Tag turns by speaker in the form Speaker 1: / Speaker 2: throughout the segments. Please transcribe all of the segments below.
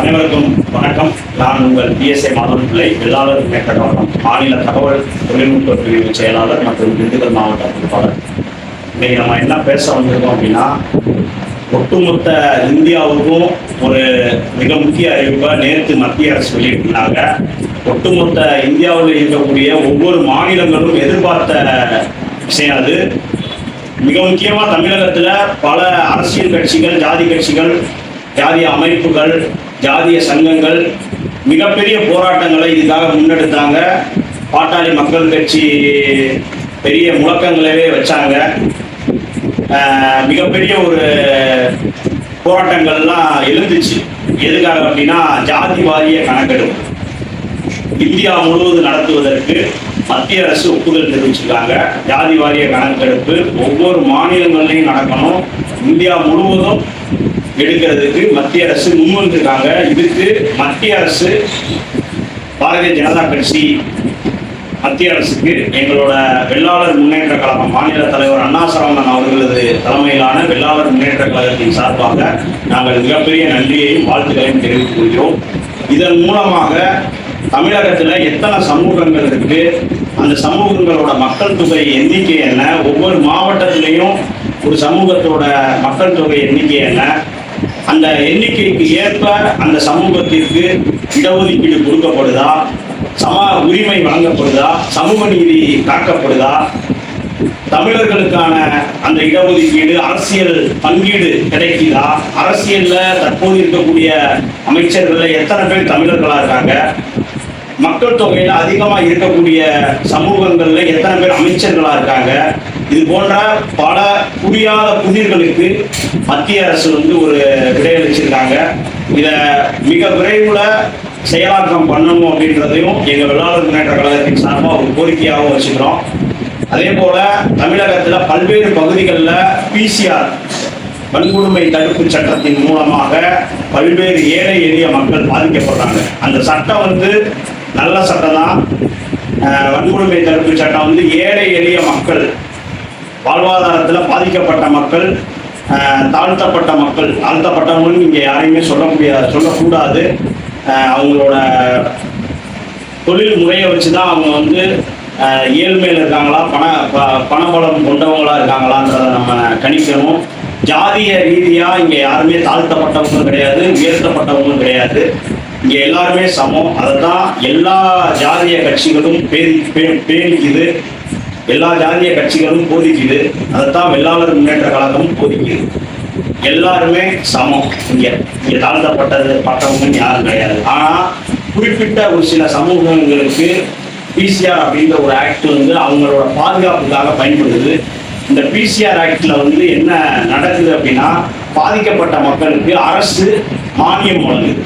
Speaker 1: அனைவருக்கும் வணக்கம். நான் உங்கள் பிஎஸ்ஐ மாதவன் பிள்ளை வெள்ளாளர் முன்னேற்ற மாநில தகவல் தொழில்நுட்ப பிரிவு செயலாளர் மற்றும் திண்டுக்கல் மாவட்ட பொறுப்பாளர். இன்னைக்கு நம்ம என்ன பேச வந்திருக்கோம் அப்படின்னா ஒட்டுமொத்த இந்தியாவுக்கும் ஒரு மிக முக்கிய அறிவிப்பை நேற்று மத்திய அரசு வெளியிட்டிருந்தாங்க. ஒட்டுமொத்த இந்தியாவில் இருக்கக்கூடிய ஒவ்வொரு மாநிலங்களும் எதிர்பார்த்த விஷயம் அது. மிக முக்கியமாக தமிழகத்தில் பல அரசியல் கட்சிகள் ஜாதி கட்சிகள் ஜாதி அமைப்புகள் ஜாதிய சங்கங்கள் மிகப்பெரிய போராட்டங்களை இதுக்காக முன்னெடுத்தாங்க. பாட்டாளி மக்கள் கட்சி பெரிய முழக்கங்களவே வச்சாங்க. மிகப்பெரிய ஒரு போராட்டங்கள்லாம் எழுந்துச்சு. எதுக்காக அப்படின்னா ஜாதி வாரிய கணக்கெடுப்பு. இந்தியா முழுவதும் நடத்துவதற்கு மத்திய அரசு ஒப்புதல் தெரிவிச்சிருக்காங்க. ஜாதி வாரிய கணக்கெடுப்பு ஒவ்வொரு மாநிலங்கள்லையும் நடக்கணும். இந்தியா முழுவதும் எடுக்கிறதுக்கு மத்திய அரசு முன்வந்திருக்காங்க. இதுக்கு மத்திய அரசு பாரதிய ஜனதா கட்சி மத்திய அரசுக்கு எங்களோட வெள்ளாளர் முன்னேற்ற கழகம் மாநில தலைவர் அண்ணா சரவணன் அவர்களது தலைமையிலான வெள்ளாளர் முன்னேற்ற கழகத்தின் சார்பாக நாங்கள் மிகப்பெரிய நன்றியையும் வாழ்த்துக்களையும் தெரிவித்துக் கொள்கிறோம். இதன் மூலமாக தமிழகத்துல எத்தனை சமூகங்கள் இருக்கு? அந்த சமூகங்களோட மக்கள் தொகை எண்ணிக்கை என்ன? ஒவ்வொரு மாவட்டத்திலையும் ஒரு சமூகத்தோட மக்கள் தொகை எண்ணிக்கை என்ன? அந்த எண்ணிக்கைக்கு ஏற்ப அந்த சமூகத்திற்கு இடஒதுக்கீடு கொடுக்கப்படுதா? சம உரிமை வழங்கப்படுதா? சமூக நீதி காக்கப்படுதா தமிழர்களுக்கான அந்த இடஒதுக்கீடு அரசியல் பங்கீடு கிடைக்குதா? அரசியல்ல தற்போது இருக்கக்கூடிய அமைச்சர்களில் எத்தனை பேர் தமிழர்களா இருக்காங்க? மக்கள் தொகையில் அதிகமாக இருக்கக்கூடிய சமூகங்களில் எத்தனை பேர் அமைச்சர்களாக இருக்காங்க? இது போன்ற பல புரியாத புதிர்களுக்கு மத்திய அரசு வந்து ஒரு விடையளிச்சிருக்காங்க இதை மிக விரைவில் செயலாக்கம் பண்ணணும் அப்படின்றதையும் எங்கள் வெள்ளாளர் முன்னேற்ற கழகத்தின் சார்பாக ஒரு கோரிக்கையாகவும் வச்சுக்கிறோம். அதே போல் தமிழகத்தில் பல்வேறு பகுதிகளில் பிசிஆர் வன்கொடுமை தடுப்பு சட்டத்தின் மூலமாக பல்வேறு ஏழை எளிய மக்கள் பாதிக்கப்படுறாங்க. அந்த சட்டம் வந்து நல்ல சட்டம் தான் வன்கொடுமை தடுப்பு சட்டம் வந்து ஏழை எளிய மக்கள் வாழ்வாதாரத்தில் பாதிக்கப்பட்ட மக்கள் தாழ்த்தப்பட்ட மக்கள் தாழ்த்தப்பட்டவங்கன்னு இங்கே யாரையுமே சொல்ல முடியாது சொல்லக்கூடாது. அவங்களோட தொழில் முறையை வச்சு தான் அவங்க வந்து ஏழ்மையில் இருக்காங்களா பண ப- பணபலம் கொண்டவங்களா இருக்காங்களான்றதை நம்ம கணிக்கணும். ஜாதிய ரீதியாக இங்கே யாருமே தாழ்த்தப்பட்டவங்களும் கிடையாது உயர்த்தப்பட்டவங்களும் கிடையாது. இங்கே எல்லாருமே சமம். அதை தான் எல்லா ஜாதிய கட்சிகளும் பேதி பே- பேணிக்குது. எல்லா ஜாதிய கட்சிகளும் போதிக்குது. அதைத்தான் வெள்ளாளர் முன்னேற்ற கழகமும் போதிக்குது. எல்லாருமே சமம். இங்கே இங்கே தாழ்த்தப்பட்டது பட்டவங்கன்னு யாரும் கிடையாது. ஆனால் குறிப்பிட்ட ஒரு சில சமூகங்களுக்கு பிசிஆர் அப்படின்ற ஒரு ஆக்ட் வந்து அவங்களோட பாதுகாப்புக்காக பயன்படுது. இந்த பிசிஆர் ஆக்டில் வந்து என்ன நடக்குது அப்படின்னா பாதிக்கப்பட்ட மக்களுக்கு அரசு மானியம் வழங்குது.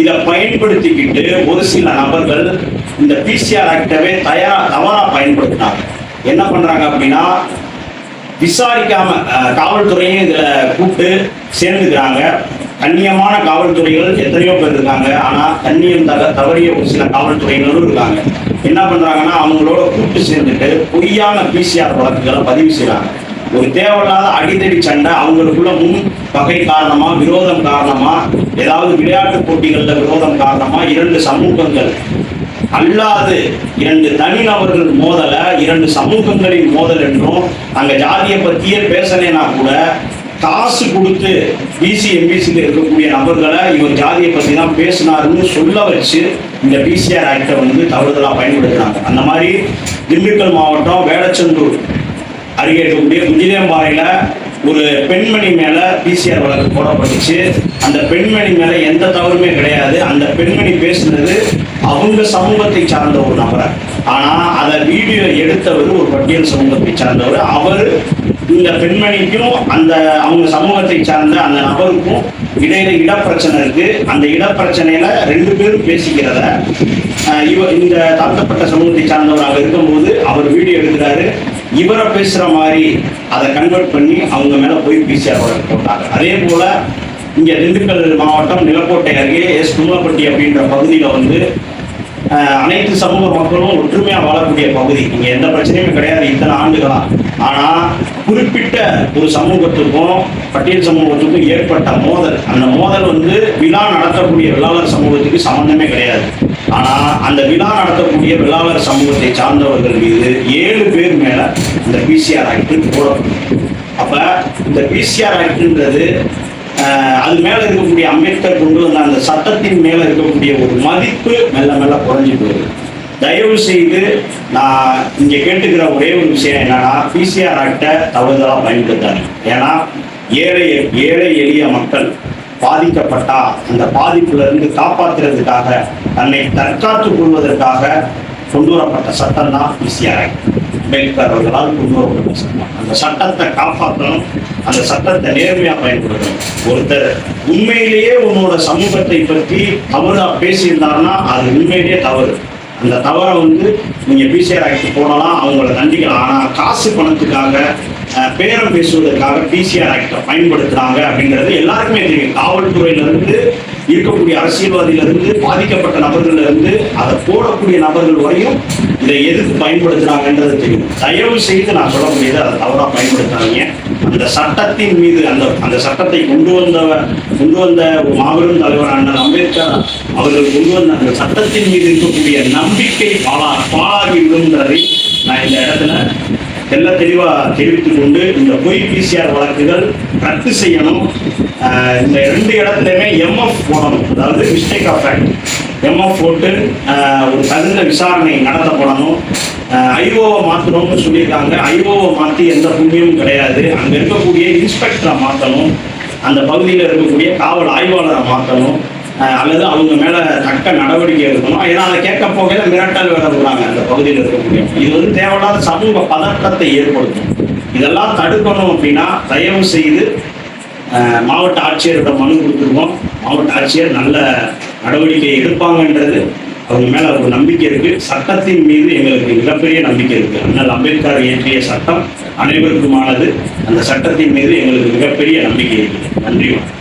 Speaker 1: இதை பயன்படுத்திக்கிட்டு ஒரு சில நபர்கள் இந்த பிசிஆர் ஆக்டவே தயாரா தவறா பயன்படுத்தினாங்க. என்ன பண்றாங்க அப்படின்னா விசாரிக்காம காவல்துறையும் இதுல கூப்பிட்டு சேர்ந்துக்கிறாங்க. கண்ணியமான காவல்துறைகள் எத்தனையோ பேர் இருக்காங்க. ஆனால் கண்ணியம் தக தவறிய ஒரு சில காவல்துறையினரும் இருக்காங்க. என்ன பண்றாங்கன்னா அவங்களோட கூப்பிட்டு சேர்ந்துட்டு பொய்யான பிசிஆர் வழக்குகளை பதிவு செய்கிறாங்க ஒரு தேவையில்லாத அடிதடி சண்டை அவங்களுக்குள்ள முன் பகை காரணமா விரோதம் காரணமா ஏதாவது விளையாட்டு போட்டிகள்ல விரோதம் காரணமா இரண்டு சமூகங்கள் அல்லாது இரண்டு தனிநபர்கள் மோதல இரண்டு சமூகங்களின் மோதல் என்றும் அங்க ஜாதியை பத்தியே பேசலைனா கூட காசு கொடுத்து பிசி எம்பிசியில் இருக்கக்கூடிய நபர்களை இவர் ஜாதியை பற்றி தான் பேசினாருன்னு சொல்ல வச்சு இந்த பிசிஆர் ஆக்டை வந்து தவறுதலாக பயன்படுத்துகிறாங்க அந்த மாதிரி திண்டுக்கல் மாவட்டம் வேடச்சந்தூர் அருகே இருக்கக்கூடிய குஞ்சிதேம்பாறையில ஒரு பெண்மணி மேலே பிசிஆர் வழக்கு போடப்பட்டுச்சு அந்த பெண்மணி மேலே எந்த தவறுமே கிடையாது. அந்த பெண்மணி பேசுனது அவங்க சமூகத்தை சார்ந்த ஒரு நபரை. ஆனால் அதை வீடியோ எடுத்தவர் ஒரு பட்டியல் சமூகத்தை சார்ந்தவர். அவர் இந்த பெண்மணிக்கும் அந்த அவங்க சமூகத்தை சார்ந்த அந்த நபருக்கும் இடையில இடப்பிரச்சனை இருக்கு. அந்த இடப்பிரச்சனையில ரெண்டு பேரும் பேசிக்கிறத இவ இந்த தாழ்த்தப்பட்ட சமூகத்தை சார்ந்தவராக இருக்கும்போது அவர் வீடியோ எடுக்கிறாரு. இவரை பேசுகிற மாதிரி அதை கன்வெர்ட் பண்ணி அவங்க மேலே போய் பிசிஆர் வழக்கு போட்டாங்க. அதே போல் இங்கே திண்டுக்கல் மாவட்டம் நிலக்கோட்டை அருகே எஸ் கும்பப்பட்டி அப்படின்ற பகுதியில் வந்து அனைத்து சமூக மக்களும் ஒற்றுமையா வாழக்கூடிய பகுதி. இங்க எந்த பிரச்சனையுமே கிடையாது இத்தனை ஆண்டுகளா. ஆனா குறிப்பிட்ட ஒரு சமூகத்துக்கும் பட்டியல் சமூகத்துக்கும் ஏற்பட்ட மோதல். அந்த மோதல் வந்து விழா நடத்தக்கூடிய வெள்ளாளர் சமூகத்துக்கு சம்பந்தமே கிடையாது. ஆனா அந்த விழா நடத்தக்கூடிய வெள்ளாளர் சமூகத்தை சார்ந்தவர்கள் மீது ஏழு பேர் மேல இந்த பிசிஆர் ஆக்ட் போடப்படும். அப்ப இந்த பிசிஆர் ஆக்ட்ன்றது அது மேல இருக்கக்கூடிய அம்பேத்கர் கொண்டு வந்த அந்த சட்டத்தின் மேல இருக்கக்கூடிய ஒரு மதிப்பு மெல்ல மெல்ல குறைஞ்சு போகுது. தயவு செய்து நான் இங்க கேட்டுக்கிற ஒரே ஒரு விஷயம் என்னன்னா பிசிஆர் ஆக்டை தவறுதலா பயன்படுத்தாங்க ஏன்னா ஏழை ஏழை எளிய மக்கள் பாதிக்கப்பட்டா அந்த பாதிப்புல இருந்து காப்பாற்றுறதுக்காக தன்னை தற்காத்துக் கொள்வதற்காக கொண்டு வரப்பட்ட சட்டம் தான் பிசிஆர் ஆக்ட் வேட்பாளர்களால் கொண்டு வரப்பட்ட அந்த சட்டத்தை காப்பாற்றணும் அந்த சட்டத்தை நேர்மையா பயன்படுத்தணும். ஒருத்தர் உண்மையிலேயே உன்னோட சமூகத்தை பற்றி தவறா பேசியிருந்தாருன்னா அது உண்மையிலேயே தவறு. அந்த தவறை வந்து நீங்க பிசிஆர் ஆக்ட் போடலாம் அவங்கள தண்டிக்கலாம். ஆனா காசு பணத்துக்காக பேரம் பேசுவதற்காக பிசிஆர் ஆக்டை பயன்படுத்துறாங்க அப்படிங்கிறது எல்லாருக்குமே தெரியும். காவல்துறையில இருந்து இருக்கக்கூடிய அரசியல்வாதியில இருந்து பாதிக்கப்பட்ட நபர்கள்ல இருந்து அதை போடக்கூடிய நபர்கள் வரையும் இதை எதுக்கு பயன்படுத்துறாங்கன்றது தெரியும். தயவு செய்து நான் சொல்லக்கூடியது அதை தவறாக பயன்படுத்தாதீங்க. அந்த சட்டத்தின் மீது அந்த அந்த சட்டத்தை கொண்டு வந்தவர் கொண்டு வந்த மாபெரும் தலைவர் அண்ணல் அம்பேத்கர் அவர்கள் கொண்டு வந்த அந்த சட்டத்தின் மீது இருக்கக்கூடிய நம்பிக்கை பாலா பாலாகி விடுன்றதை நான் இந்த இடத்துல தெல்ல தெளிவாக தெரிவித்துக் கொண்டு இந்த பொய் பிசிஆர் வழக்குகள் ரத்து செய்யணும். இந்த ரெண்டு இடத்துலையுமே எம்எஃப் போடணும் அதாவது மிஸ்டேக் ஆஃப் ஃபேக்ட் எம்எஃப் போட்டு ஒரு தகுந்த விசாரணை நடத்தப்படணும். ஐஓவை மாற்றணும்னு சொல்லியிருக்காங்க. ஐஓவை மாற்றி எந்த புண்ணியமும் கிடையாது. அங்கே இருக்கக்கூடிய இன்ஸ்பெக்டரை மாற்றணும் அந்த பகுதியில் இருக்கக்கூடிய காவல் ஆய்வாளரை மாற்றணும் அல்லது அவங்க மேலே தக்க நடவடிக்கை எடுக்கணும். ஏன்னா அதை கேட்க போகையில் மிரட்டல் வேலை விடுறாங்க அந்த பகுதியில் இருக்கக்கூடிய. இது வந்து தேவையில்லாத சமூக பதட்டத்தை ஏற்படுத்தும். இதெல்லாம் தடுக்கணும் அப்படின்னா தயவு செய்து மாவட்ட ஆட்சியரிடம் மனு கொடுத்துருக்கோம் மாவட்ட ஆட்சியர் நல்ல நடவடிக்கை எடுப்பாங்கன்றது அவங்க மேல ஒரு நம்பிக்கை இருக்கு. சட்டத்தின் மீது எங்களுக்கு மிகப்பெரிய நம்பிக்கை இருக்கு. அண்ணல் அம்பேத்கர் இயற்றிய சட்டம் அனைவருக்குமானது. அந்த சட்டத்தின் மீது எங்களுக்கு மிகப்பெரிய நம்பிக்கை இருக்கு. நன்றி வணக்கம்.